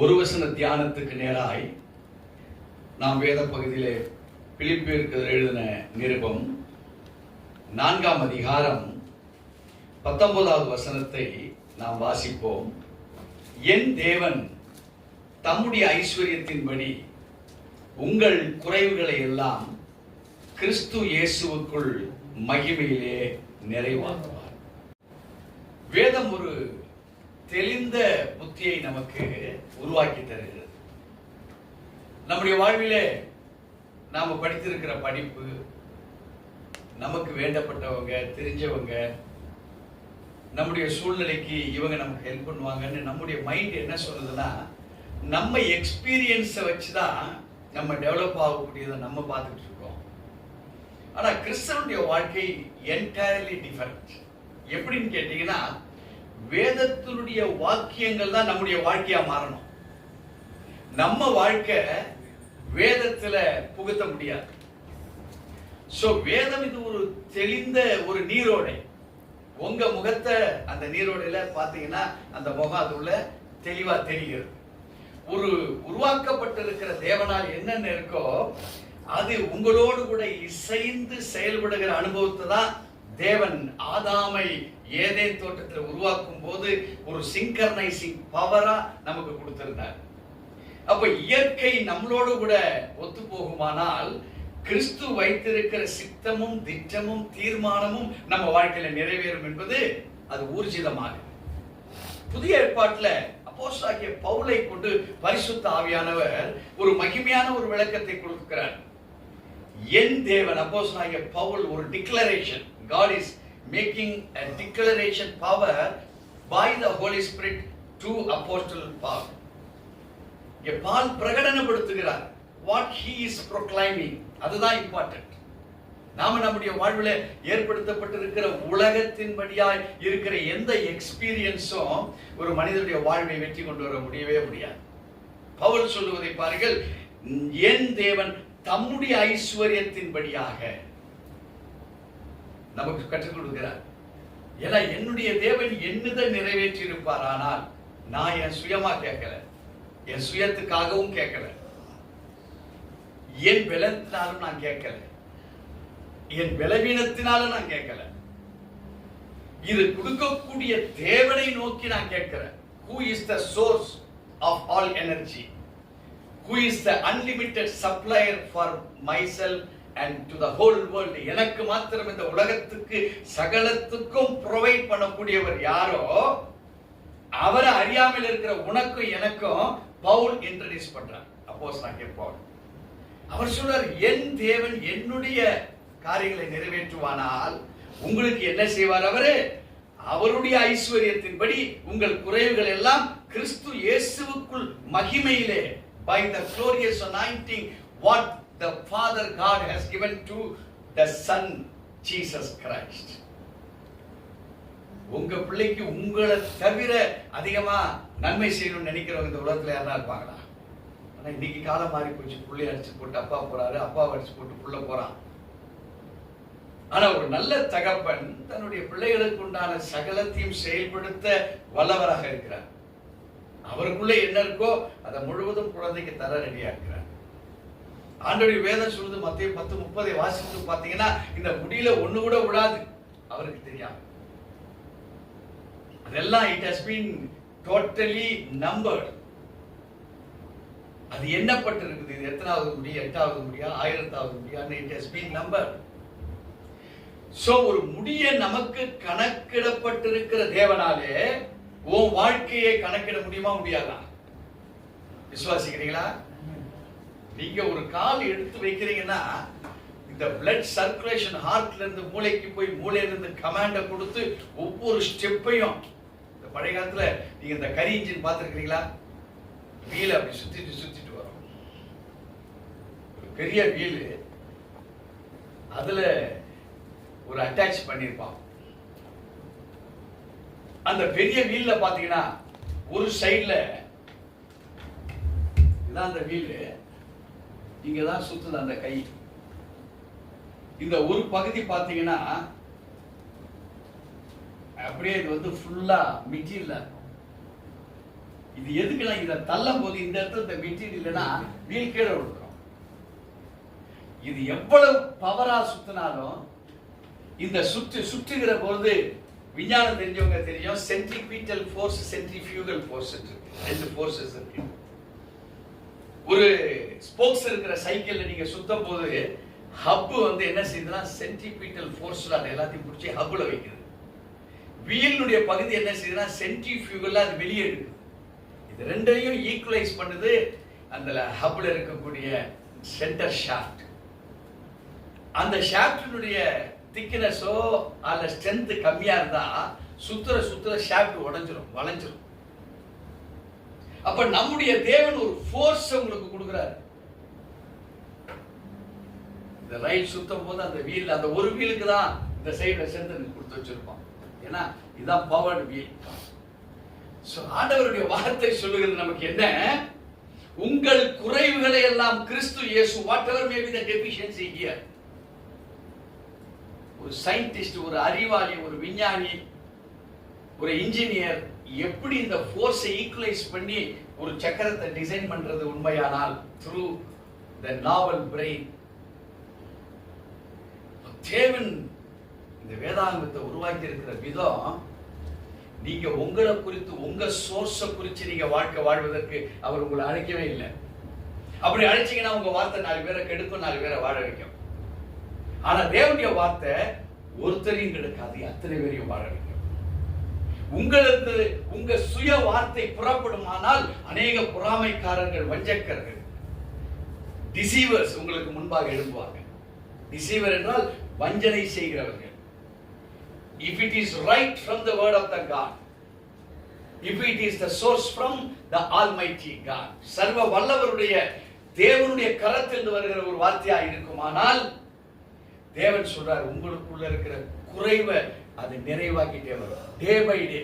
ஒரு வசன தியானத்துக்கு நேராய் நாம் வேத பகுதியிலே பிலிப்பிற்கு எழுதின நிருபம் நான்காம் அதிகாரம் பத்தொன்பதாவது வசனத்தை நாம் வாசிப்போம். என் தேவன் தம்முடைய ஐஸ்வர்யத்தின்படி உங்கள் குறைவுகளை எல்லாம் கிறிஸ்து இயேசுவுக்குள் மகிமையிலே நிறைவாக்குவார். வேதம் ஒரு தெளிந்த புத்தியை நமக்கு உருவாக்கி தருகிறது. நம்முடைய வாழ்விலே நாம படித்திருக்கிற படிப்பு நமக்கு வேண்டப்பட்டவங்க தெரிஞ்சவங்க நம்முடைய சூழ்நிலைக்கு இவங்க நமக்கு ஹெல்ப் பண்ணுவாங்கன்னு நம்முடைய மைண்ட் என்ன சொல்லுதுன்னா நம்ம எக்ஸ்பீரியன்ஸை வச்சு தான் நம்ம டெவலப் ஆகக்கூடியதை நம்ம பார்த்துட்டு இருக்கோம். ஆனா கிறிஸ்தவனுடைய வாழ்க்கை என்டையர்லி டிஃபரெண்ட் எப்படின்னு கேட்டீங்கன்னா வேதத்தினுடைய வாக்கியங்கள் தான் நம்முடைய வாழ்க்கையா மாறணும். நம்ம வாழ்க்கை வேதத்துல புகுத்த முடியாது. சோ வேதம் இது ஒரு தெளிந்த ஒரு நீரோடை. உங்க முகத்தை அந்த நீரோடையில பாத்தீங்கன்னா அந்த முகம் அது உள்ள தெளிவா தெரிகிறது. ஒரு உருவாக்கப்பட்டிருக்கிற தேவனால் என்னென்ன இருக்கோ அது உங்களோடு கூட இசைந்து செயல்படுகிற அனுபவத்தை தான் தேவன் ஆதாமை ஏதேன் தோட்டத்தில் உருவாக்கும் போது ஒரு சிங்கர்னைசிங் பவரா நமக்கு கொடுத்திருந்தார். அப்ப இயற்கை நம்மளோடு கூட ஒத்து போகுமானால் கிறிஸ்து வைத்திருக்கிற சித்தமும் திட்டமும் தீர்மானமும் நம்ம வாழ்க்கையில நிறைவேறும் என்பது அது ஊர்ஜிதமாக. புதிய ஏற்பாட்டுல ஆகிய பவுலை கொண்டு பரிசுத்த ஆவியானவர் ஒரு மகிமையான ஒரு விளக்கத்தை கொடுக்கிறார். என் தேவன் அப்போஸ்தலனாகிய பவுல் ஒரு declaration God is making a declaration power by the holy spirit to apostle paul. இங்கே பால் பிரகடனப்படுத்துகிறார். வாட் ஹீ இஸ் ப்ரொக்ளைமிங் அதுதான் இம்பார்ட்டன்ட் நாம நம்முடைய வாழ்வில் ஏற்படுத்தப்பட்டிருக்கிற உலகத்தின்படியாய் இருக்கிற எந்த எக்ஸ்பீரியன்ஸும் ஒரு மனிதனுடைய வாழ்வை வெற்றி கொண்டு வர முடியவே முடியாது. பவுல் சொல்லுவதை பாருங்கள் என் தேவன் தம்முடைய ஐஸ்வர்யத்தின்படியாக நமக்கு கற்றுக் கொடுக்கிறார். ஏன்னா என்னுடைய தேவன் என்னதை நிறைவேற்றி இருப்பார் ஆனால் நான் என் சுயமா கேட்கல. என் சுயத்துக்காகவும் கேட்கல. என் பலத்தினாலும் நான் கேட்கல. என் பலவீனத்தினாலும் நான் கேட்கல. இது கொடுக்கக்கூடிய தேவனை நோக்கி நான் கேட்கிறேன். Who is the source of all energy who is the unlimited supplier for myself and to the whole world எனக்கு மாத்திரம் இந்த உலகத்துக்கு சகலத்துக்கும் ப்ரொவைட் பண்ணக்கூடியவர் யாரோ அவரை அறியாமல் இருக்கிற உனக்கும் எனக்கும் பவுல் இன்ட்ரடியூஸ் பண்றார். அப்போஸ் நான் பவுல். அவர் சொல்றார் என் தேவன் என்னுடைய காரியங்களை நிறைவேற்றுவானால் உங்களுக்கு என்ன செய்வார் அவரு? அவருடைய ஐஸ்வர்யத்தின்படி உங்கள் குறைவுகள் எல்லாம் கிறிஸ்து இயேசுவுக்குள் மகிமையிலே by the glorious anointing what the father god has given to the son jesus christ. உங்க பிள்ளைக்கு உங்களை தவிர அதிகமா நன்மை செய்யணும்னு நினைக்கிறவங்க இந்த உலகத்துல யாரா இருப்பாங்களா? ஆனா இன்னைக்கு காலம் மாறி போச்சு. புள்ளை அடிச்சு போட்டு அப்பா போறாரு அப்பா அடிச்சு போட்டு புள்ள போறான். ஆனா ஒரு நல்ல தகப்பன் தன்னுடைய பிள்ளைகளுக்கு உண்டான சகலத்தையும் செயல்படுத்த வல்லவராக இருக்கிறார். அவருக்குள்ள என்ன இருக்கோ அதை முழுவதும் குழந்தைக்கு தர ரெடியா இருக்கிறார் ஆண்டோடைய வேதம் சொல்லுது மத்திய பத்து முப்பதை வாசித்து பாத்தீங்கன்னா இந்த முடியில ஒண்ணு கூட விடாது அவருக்கு தெரியாம அதெல்லாம் it has been totally number அது எண்ணப்பட்டிருக்குது இது எத்தனாவது முடி எட்டாவது முடியா ஆயிரத்தாவது முடியான்னு it has been number so ஒரு முடிய நமக்கு கணக்கிடப்பட்டிருக்கிற தேவனாலே உன் வாழ்க்கையை கணக்கிட முடியுமா முடியாதா? விசுவாசிக்கிறீங்களா? நீங்க ஒரு கால் எடுத்து வைக்கிறீங்கன்னா இந்த பிளட் சர்க்குலேஷன் ஹார்ட்ல இருந்து மூளைக்கு போய் மூளையில இருந்து கமாண்ட கொடுத்து ஒவ்வொரு ஸ்டெப்பையும் இந்த பழைய காலத்துல நீங்க இந்த கரி இன்ஜின் பார்த்துருக்கீங்களா வீல் அப்படி சுத்திட்டு சுத்திட்டு வரும். ஒரு பெரிய வீல். அதுல ஒரு அட்டாச் பண்ணிருப்பான். அந்த பெரிய வீல்ல பாத்தீங்கன்னா ஒரு சைடுல இதான் அந்த வீல். இங்கே தான் சுற்றுது அந்த கை. இந்த ஒரு பகுதி பாத்தீங்கன்னா அப்படியே இது வந்து ஃபுல்லா மெட்டீரியல் இருக்கும். இது எதுக்குன்னா இதை தள்ளும் போது இந்த இடத்துல இந்த மெட்டீரியல்னா வீல் கீழே விழுக்கிறோம் இது எவ்வளவு பவரா சுற்றினாலும் இந்த சுற்று சுற்றுகிற பொழுது விஞ்ஞானம் தெரிஞ்சவங்க தெரியும் சென்ட்ரிபீட்டல் ஃபோர்ஸ் சென்ட்ரிஃபியூகல் ஃபோர்ஸ் இருக்கு ரெண்டு ஃபோர்ஸஸ் இருக்கு. ஒரு ஸ்போக்ஸ் இருக்கிற சைக்கிளில் நீங்கள் சுத்தம் போது ஹப்பு வந்து என்ன செய்யுதுன்னா சென்டிபீட்டல் ஃபோர்ஸில் அது எல்லாத்தையும் பிடிச்சி ஹப்பில் வைக்குது. வீலினுடைய பகுதி என்ன செய்யுதுன்னா சென்டிஃபியூகலில் அது வெளியே எடுக்குது இது ரெண்டையும் ஈக்குவலைஸ் பண்ணுது அந்த ஹப்பில் இருக்கக்கூடிய சென்டர் ஷாஃப்ட் அந்த ஷாஃப்டினுடைய திக்னஸோ அல்ல ஸ்ட்ரென்த்து கம்மியாக இருந்தால் சுற்றுற சுற்றுற ஷாஃப்ட் உடஞ்சிரும் வளைஞ்சிரும். அப்ப நம்முடைய தேவன் ஒரு ஃபோர்ஸ் உங்களுக்கு கொடுக்குறாரு. இந்த ரயில் சுத்தும் போது அந்த வீல் அந்த ஒரு வீலுக்கு தான் இந்த சைடுல சேர்ந்து கொடுத்து வச்சிருப்பான் ஏன்னா இதுதான் பவர்டு வீல் ஸோ ஆண்டவருடைய வார்த்தை சொல்லுகிறது நமக்கு என்ன? உங்கள் குறைவுகளை எல்லாம் கிறிஸ்து இயேசு whatever may be the deficiency here ஒரு சயின்டிஸ்ட் ஒரு அறிவாளி ஒரு விஞ்ஞானி ஒரு இன்ஜினியர் எப்படி இந்த ஃபோர்ஸை ஈக்குவலைஸ் பண்ணி ஒரு சக்கரத்தை டிசைன் பண்றது உண்மையானால்? த்ரூ த நாவல் பிரெயின் தேவன் இந்த வேதாங்கத்தை உருவாக்கி இருக்கிற விதம் நீங்க உங்களை குறித்து உங்க சோர்ஸை குறித்து நீங்க வாழ்க்கை வாழ்வதற்கு அவர் உங்களை அழைக்கவே இல்லை. அப்படி அழைச்சீங்கன்னா உங்க வார்த்தை நாலு பேரை கெடுக்கும் நாலு பேரை வாழ வைக்கும். ஆனா தேவனுடைய வார்த்தை ஒருத்தரையும் கெடுக்காது அத்தனை பேரையும் வாழ வைக்கும். உங்களுக்கு உங்க சுய வார்த்தை புறப்படுமானால் அநேக பொறாமைக்காரர்கள் வஞ்சக்கர்கள் டிசீவர்ஸ் உங்களுக்கு முன்பாக எழும்புவாங்க. டிசீவர் என்றால் வஞ்சனை செய்கிறவர்கள். If it is right from the word of the God, if it is the source from the Almighty God சர்வ வல்லவருடைய தேவனுடைய கரத்திலிருந்து வருகிற ஒரு வார்த்தையா இருக்குமானால் தேவன் சொல்றார் உங்களுக்குள்ள இருக்கிற குறைவை அது நிறைவாக்கிட்டே வரும். டே பை டே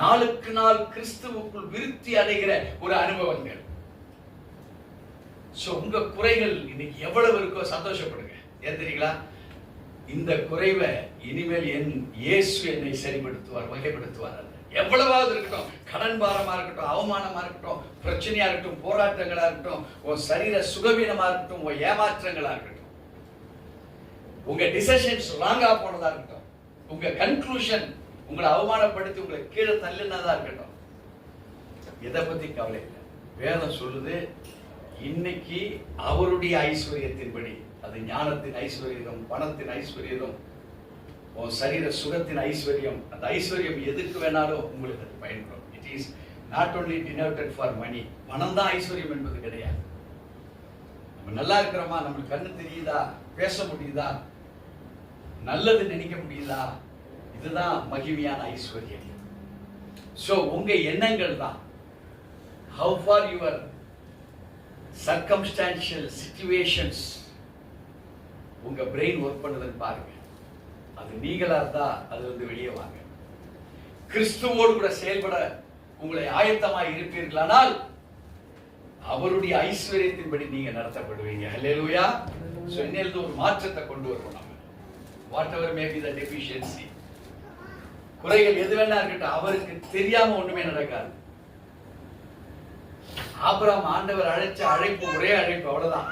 நாளுக்கு நாள் கிறிஸ்துவுக்குள் விருத்தி அடைகிற ஒரு அனுபவங்கள். சோ உங்க குறைகள் இன்னைக்கு எவ்வளவு இருக்கோ சந்தோஷப்படுங்க. ஏன் தெரியுங்களா? இந்த குறைவை இனிமேல் என் இயேசு என்னை சரிப்படுத்துவார் வகைப்படுத்துவார் எவ்வளவாவது இருக்கட்டும் கடன் பாரமா இருக்கட்டும் அவமானமா இருக்கட்டும் பிரச்சனையா இருக்கட்டும் போராட்டங்களா இருக்கட்டும் உன் சரீர சுகவீனமா இருக்கட்டும் உன் ஏமாற்றங்களா இருக்கட்டும். உங்க டிசிஷன்ஸ் ராங்கா போனதா இருக்கட்டும். உங்க கன்க்ளூஷன் உங்களை அவமானப்படுத்தி உங்களை கீழே தள்ளினதா இருக்கட்டும். இதை பத்தி கவலை இல்லை. வேதம் சொல்லுது இன்னைக்கு அவருடைய ஐஸ்வர்யத்தின்படி அது ஞானத்தின் ஐஸ்வர்யம் பணத்தின் ஐஸ்வர்யம் உன் சரீர சுகத்தின் ஐஸ்வர்யம் அந்த ஐஸ்வர்யம் எதுக்கு வேணாலும் உங்களுக்கு அது பயன்படும். It is not only denoted for money பணம் தான் ஐஸ்வர்யம் என்பது கிடையாது. நம்ம நல்லா இருக்கிறோமா? நம்மளுக்கு கண்ணு தெரியுதா? பேச முடியுதா? நல்லது நினைக்க முடியுதா? இதுதான் மகிமையான ஐஸ்வர்யம். ஸோ உங்க எண்ணங்கள் தான். How for your circumstantial situations உங்க பிரெயின் ஒர்க் பண்ணுதுன்னு பாருங்க. அது நீங்களா இருந்தா அது வந்து வெளியே வாங்க. கிறிஸ்துவோடு கூட செயல்பட உங்களை ஆயத்தமாக இருப்பீர்களானால் அவருடைய ஐஸ்வர்யத்தின்படி நீங்க நடத்தப்படுவீங்க. ஹalleluya சோ இன்னிலிருந்து ஒரு மாற்றத்தை கொண்டு வருவோம். Whatever may be the deficiency குறைகள் எது வேணா இருக்கட்டும் அவருக்கு தெரியாம ஒண்ணுமே நடக்காது. ஆபராம் ஆண்டவர் அழைச்ச அழைப்பு ஒரே அழைப்பு அவ்வளவுதான்.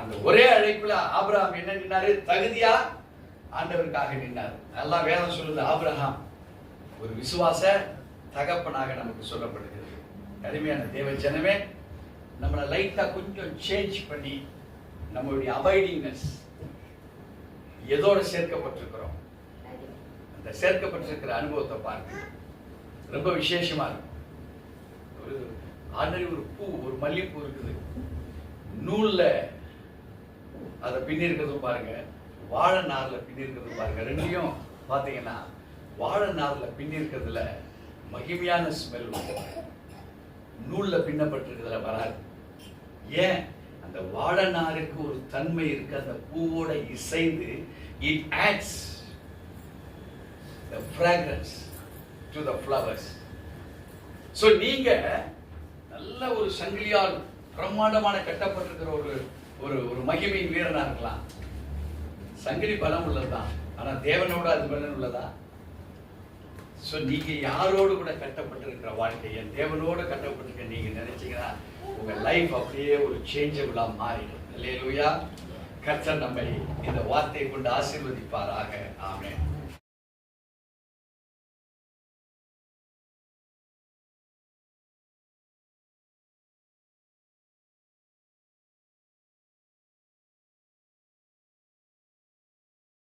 அந்த ஒரே அழைப்புல ஆபிரகாம் என்ன நின்னாரு? தகுதியா ஆண்டவருக்காக நின்னார். நல்லா வேதம் சொல்லுது ஆபிரகாம் ஒரு விசுவாச தகப்பனாக நமக்கு சொல்லப்படுகிறது. அருமையான தேவ ஜனமே நம்மளை லைட்டா கொஞ்சம் சேஞ்ச் பண்ணி நம்மளுடைய அவைடிங்னஸ் எதோட சேர்க்கப்பட்டிருக்கிறோம்? அந்த சேர்க்கப்பட்டிருக்கிற அனுபவத்தை பாருங்க. ரொம்ப விசேஷமா இருக்கும் ஒரு ஆல்ரெடி ஒரு பூ ஒரு மல்லிப்பூ இருக்குது. நூல்ல அதை பின்னி இருக்கிறதும் பாருங்க. வாழை நார்ல பின்னி இருக்கிறதும் பாருங்க. ரெண்டையும் பாத்தீங்கன்னா வாழை நார்ல பின்னி இருக்கிறதுல மகிமையான ஸ்மெல் நூல்ல பின்னப்பட்டிருக்கிறதுல வராது. ஏன்? அந்த வாழநாருக்கு ஒரு தன்மை இருக்கு. அந்த பூவோட இசைந்து it adds the fragrance to the flowers so நீங்க நல்ல ஒரு சங்கிலியால் பிரம்மாண்டமான கட்டப்பட்டிருக்கிற ஒரு ஒரு ஒரு மகிமையின் வீரனாக இருக்கலாம். சங்கிலி பலம் உள்ளதுதான். ஆனால் தேவனோட அது பலன் உள்ளதா? ஸோ நீங்க யாரோடு கூட கட்டப்பட்டிருக்கிற வாழ்க்கை என் தேவனோடு கட்டப்பட்டிருக்க நீங்க நினைச்சீங்கன்னா உங்க லைஃப் அப்படியே ஒரு சேஞ்சபிளாக மாறிடும். இல்லையா கர்த்தர் நம்மை இந்த வார்த்தையை கொண்டு ஆசீர்வதிப்பாராக. ஆமேன்.